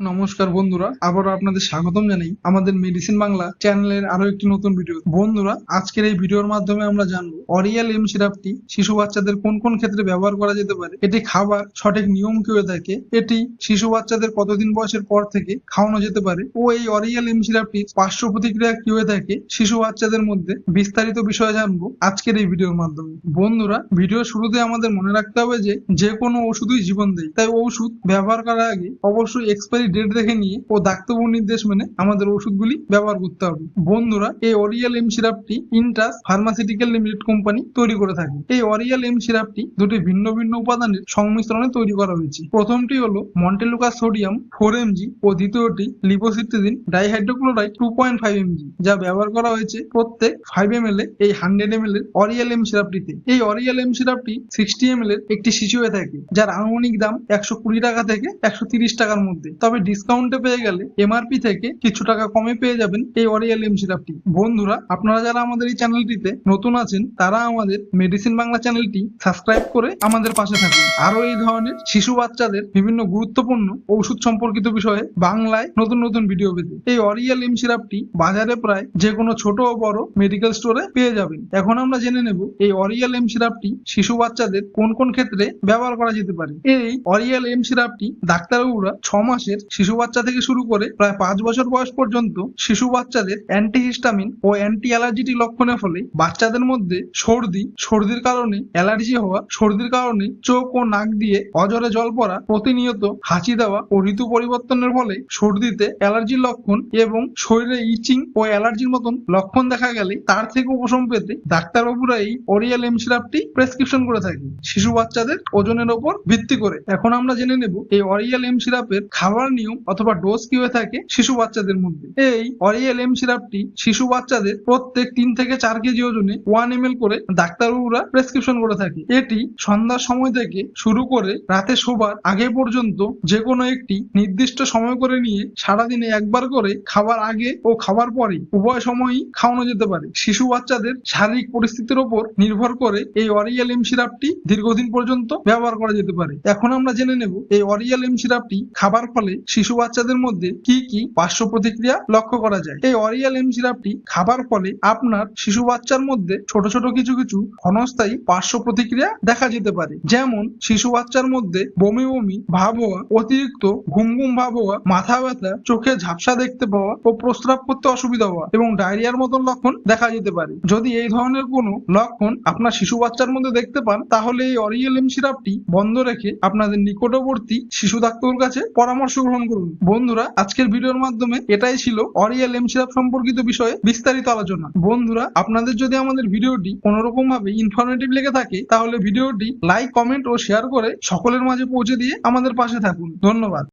নমস্কার বন্ধুরা, আবারও আপনাদের স্বাগতম জানাই আমাদের মেডিসিন বাংলা চ্যানেলের আরও একটি নতুন ভিডিও বন্ধুরা, আজকের এই ভিডিওর মাধ্যমে আমরা জানব অরিয়াল এম সিরাপটি শিশু বাচ্চাদের কোন কোন ক্ষেত্রে ব্যবহার করা যেতে পারে? এটি খাবার সঠিক নিয়ম কি হয়ে থাকে? এটি শিশু বাচ্চাদের কতদিন বয়সের পর থেকে খাওয়ানো যেতে পারে? ও এই অরিয়াল এম সিরাপটি পার্শ্ব প্রতিক্রিয়া কি হয়ে থাকে? শিশু বাচ্চাদের মধ্যে বিস্তারিত বিষয়ে জানব আজকের এই ভিডিওর মাধ্যমে। বন্ধুরা ভিডিও শুরুতে আমাদের মনে রাখতে হবে যে যে কোনো ওষুধই জীবন দেয়। তাই ওষুধ ব্যবহার করার আগে অবশ্যই এক্সপায়ারি ডেট দেখে নিয়ে ও ডাক্তারবাবুর নির্দেশ মেনে আমাদের ওষুধগুলি ব্যবহার করতে হবে। বন্ধুরা, এই অরিয়াল এম সিরাপটি ইন্টাস ফার্মাসিউটিক্যাল লিমিটেড কোম্পানি তৈরি করে থাকে। এই অরিয়াল এম সিরাপটি দুটি ভিন্ন ভিন্ন উপাদানের সংমিশ্রণে তৈরি করা হয়েছে। প্রথমটি হলো montelukast sodium four M G ও দ্বিতীয়টি levocetirizine dihydrochloride two point five M G যা ব্যবহার করা হয়েছে প্রত্যেক ফাইভ এম এল এই হান্ড্রেড এম এল এর অরিয়াল এম সিরাপটিতে এই অরিয়াল এম সিরাপটি সিক্সটি এম এল এর একটি শিশু হয়ে থাকে, যার আনুমানিক দাম একশো কুড়ি টাকা থেকে একশো তিরিশ টাকার মধ্যে। তবে ডিসকাউন্টে পেয়ে গেলে এমআরপি থেকে কিছু টাকা কমে পেয়ে যাবেন এই অরিয়াল এম সিরাপটি বন্ধুরা, আপনারা যারা আমাদের এই চ্যানেলটিতে নতুন আছেন, তারা আমাদের মেডিসিন বাংলা চ্যানেলটি সাবস্ক্রাইব করে আমাদের পাশে থাকুন। আরও এই ধরনের শিশু বাচ্চাদের বিভিন্ন গুরুত্বপূর্ণ ঔষধ সম্পর্কিত বিষয়ে বাংলায় নতুন নতুন ভিডিও পেতে। এই অরিয়াল এম সিরাপটি বাজারে প্রায় যে কোনো ছোট ও বড় মেডিকেল স্টোরে পেয়ে যাবেন। এখন আমরা জেনে নেব এই অরিয়াল এম সিরাপটি শিশু বাচ্চাদের কোন কোন ক্ষেত্রে ব্যবহার করা যেতে পারে। এই অরিয়াল এম সিরাপটি ডাক্তারবাবুরা ছ মাসের শিশু বাচ্চা থেকে শুরু করে প্রায় পাঁচ বছর বয়স পর্যন্ত শিশু বাচ্চাদের অ্যান্টিহিস্টামিন ও অ্যান্টি অ্যালার্জিটি লক্ষণের ফলে বাচ্চাদের মধ্যে সর্দি, সর্দির কারণে অ্যালার্জি হওয়া, সর্দির কারণে চোখ ও নাক দিয়ে অজরে জল পড়া, প্রতিনিয়ত হাঁচি দেওয়া ও ঋতু পরিবর্তনের ফলে সর্দিতে অ্যালার্জির লক্ষণ এবং শরীরে ইচিং ও অ্যালার্জির মতন লক্ষণ দেখা গেলে তার থেকে উপশম পেতে ডাক্তারবাবুরা এই অরিয়াল এম সিরাপটি প্রেসক্রিপশন করে থাকে শিশু বাচ্চাদের ওজনের ওপর ভিত্তি করে। এখন আমরা জেনে নেব এই অরিয়াল এম সিরাপের খাবার নিয়ম অথবা ডোজ কি হয়ে থাকে? শিশু বাচ্চাদের মধ্যে। এই অরিয়াল এম সিরাপটি শিশু বাচ্চাদের প্রত্যেক তিন থেকে চার কেজি ওজনে ওয়ান এম করে ডাক্তারবাবুরা প্রেসক্রিপশন করে থাকে। এটি সন্ধ্যার সময় থেকে শুরু করে রাতে শোবার আগে পর্যন্ত যে কোনো একটি নির্দিষ্ট সময় করে নিয়ে সারাদিনে একবার করে খাবার আগে ও খাবার পরে উভয় সময়ই খাওয়ানো যেতে পারে। শিশু বাচ্চাদের শারীরিক পরিস্থিতির ওপর নির্ভর করে এই অরিয়াল এম সিরাপটি দীর্ঘদিন পর্যন্ত ব্যবহার করা যেতে পারে। এখন আমরা জেনে নেব, এই অরিয়াল এম সিরাপটি খাবার ফলে শিশু বাচ্চাদের মধ্যে কি কি পার্শ্ব প্রতিক্রিয়া লক্ষ্য করা যায়? এই অরিয়াল এম সিরাপটি খাবার ফলে আপনার শিশু বাচ্চার মধ্যে ছোট ছোট কিছু কিছু ক্ষণস্থায়ী পার্শ্ব প্রতিক্রিয়া দেখা যেতে পারে। যেমন, শিশু বাচ্চার মধ্যে বমি বমি, ভাব হওয়া, অতিরিক্ত ঘুম ঘুম ভাব হওয়া, মাথা ব্যথা, চোখে ঝাপসা দেখতে পাওয়া ও প্রস্রাব করতে অসুবিধা হওয়া এবং ডায়রিয়ার মতন লক্ষণ দেখা যেতে পারে। যদি এই ধরনের কোনো লক্ষণ আপনার শিশু বাচ্চার মধ্যে দেখতে পান, তাহলে এই অরিয়াল এম সিরাপটি বন্ধ রেখে আপনাদের নিকটবর্তী শিশু ডাক্তারের কাছে পরামর্শ গ্রহণ করুন। বন্ধুরা, আজকের ভিডিওর মাধ্যমে এটাই ছিল অরিয়াল এম সিরাপ সম্পর্কিত বিষয়ে বিস্তারিত আলোচনা। বন্ধুরা, আপনাদের যদি আমাদের ভিডিওটি কোনো রকম ভাবে ইনফরমেটিভ লেগে থাকে, তাহলে ভিডিওটি লাইক কমেন্ট ও শেয়ার করে সকলের মাঝে পৌঁছে দিয়ে আমাদের পাশে থাকুন। ধন্যবাদ।